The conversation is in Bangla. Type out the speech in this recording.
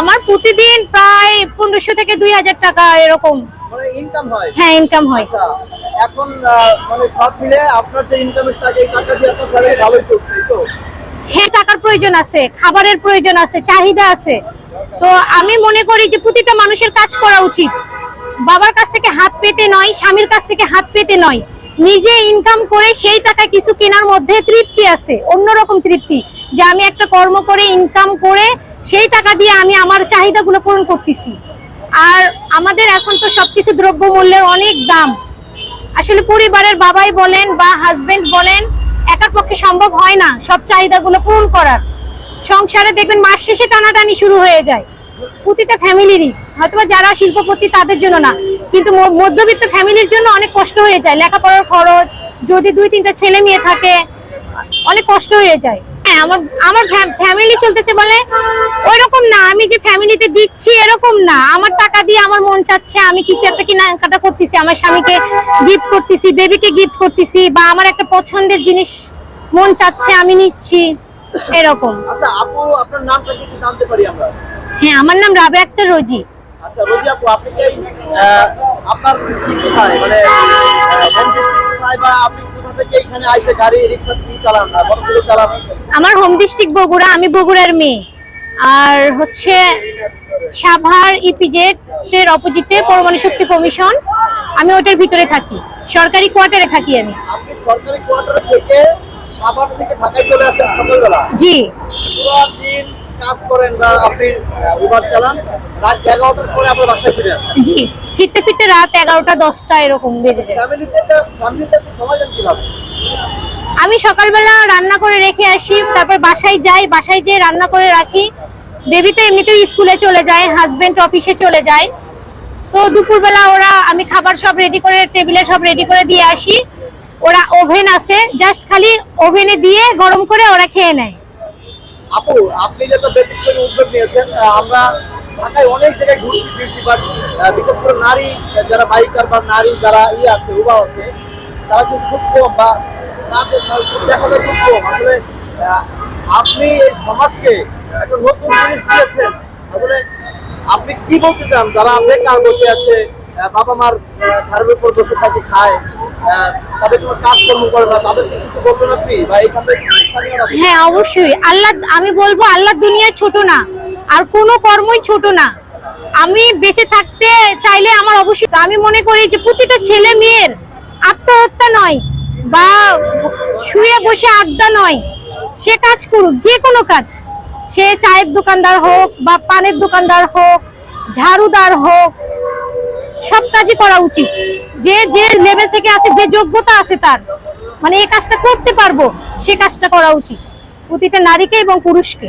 আমার প্রতিদিন প্রায় পনেরোশো থেকে দুই হাজার টাকা এরকম। মানে ইনকাম হয়? হ্যাঁ ইনকাম হয়। আচ্ছা এখন মানে সব মিলে আপনার যে ইনকামের টাকা এই টাকা দিয়ে আপনার ফ্যামিলি ভালোই চলছে তো? হ্যাঁ টাকার প্রয়োজন আছে খাবারের প্রয়োজন আছে চাহিদা আছে। তো আমি মনে করি যে প্রতিটা মানুষের কাজ করা উচিত। বাবার কাছ থেকে হাত পেতে নয় স্বামীর কাছ থেকে হাত পেতে নয়। নিজে ইনকাম করে সেই টাকা কিছু কেনার মধ্যে তৃপ্তি আছে অন্যরকম তৃপ্তি। যে আমি একটা কর্ম করে ইনকাম করে সেই টাকা দিয়ে আমি আমার চাহিদাগুলো পূরণ করতেছি। আর আমাদের এখন তো সবকিছু দ্রব্যমূল্যের অনেক দাম। আসলে পরিবারের বাবাই বলেন বা হাজবেন্ড বলেন, একার পক্ষে সম্ভব হয় না সব চাহিদাগুলো পূরণ করার। সংসারে দেখবেন মাস শেষে টানাটানি শুরু হয়ে যায়। প্রতিটা ফ্যামিলিরই, হয়তোবা যারা শিল্পপতি তাদের জন্য না, কিন্তু মধ্যবিত্ত ফ্যামিলির জন্য অনেক কষ্ট হয়ে যায়। লেখাপড়ার খরচ, যদি দুই তিনটা ছেলে মেয়ে থাকে, অনেক কষ্ট হয়ে যায়। হ্যাঁ আমার আমার ফ্যামিলি চলতেছে বলে ওইরকম না আমি যে ফ্যামিলিতে দিচ্ছি এরকম না। আমার টাকা দিয়ে আমার মন চাচ্ছে আমি কিছু একটা কেনাকাটা করতেছি আমার স্বামীকে গিফট করতেছি বেবিকে গিফট করতেছি বা আমার একটা পছন্দের জিনিস মন চাচ্ছে আমি নিচ্ছি এরকম। আচ্ছা আপু আপনার নামটা কি জানতে পারি আমরা? হ্যাঁ আমার নাম রাবে আক্তার রোজি। আচ্ছা রোজি আপু আপনি কি আপনার কোথায়? মানে আমার হোম ডিস্ট্রিক্ট বগুড়া আমি বগুড়ার মেয়ে। আর হচ্ছে সাভার ইপিজেড এর অপোজিটে পরমাণু শক্তি কমিশন। আমি ওটার ভিতরে থাকি। সরকারি কোয়ার্টারে থাকি আমি। সরকারি কোয়ার্টার থেকে সাভার থেকে ঢাকায় চলে আসেন সকালবেলা? জি। দিন কাজ করেন বা আপনি উবার চালান রাত এগারোটার পরে আপনার বাসায় ফিরে আসেন। জি ফিরতে ফিরতে রাত এগারোটা দশটা এরকম বেজে যায়। সময় দেন কীভাবে? আমি সকালবেলা রান্না করে রেখে আসি তারপর বাসায় যাই বাসায় যেয়ে রান্না করে রাখি। বেবি তো এমনিতেই স্কুলে চলে যায় হাজবেন্ড অফিসে চলে যায়। তো দুপুরবেলা ওরা আমি খাবার সব রেডি করে টেবিলে সব রেডি করে দিয়ে আসি। ওরা ওভেন আছে জাস্ট খালি ওভেনে দিয়ে গরম করে ওরা খেয়ে নেয়। আপু, আপনি যে একটা ব্যক্তিগত উদ্যোগ নিয়েছেন আমরা ঢাকায় অনেক জায়গায় ঘুরছি, ফিরছি বাট বিশেষ করে নারী যারা বাইকার বা নারী যারা ই আছে, উবা আছে, তারা কিন্তু খুব কম বা দেখা যায় খুব কম। আসলে আপনি এই সমাজকে একটা নতুন জিনিস দিয়েছেন। আসলে আপনি কি বলতে চান? যারা বেকার বসে আছে বাবা মার ঘরের উপর বসে থাকে, খায় থেকে হ্যাঁ অবশ্যই। আল্লাহ, আমি বলব, আল্লাহ দুনিয়ায় ছোট না, আর কোনো কর্মই ছোট না। আমি বেঁচে থাকতে চাইলে আমার অবশ্যই, আমি মনে করি যে প্রতিটা ছেলে মেয়ের আত্মহত্যা নয়, বা শুয়ে বসে আড্ডা নয়। সে কাজ করুক, যে কোনো কাজ। সে চায়ের দোকানদার হোক, বা পানের দোকানদার হোক, ঝাড়ুদার হোক, সব কাজই করা উচিত। যে যে লেভেল থেকে আছে, যে যোগ্যতা আছে তার মানে এই কাজটা করতে পারব, সে কাজটা করা উচিত। প্রতিটা নারীকে এবং পুরুষকে।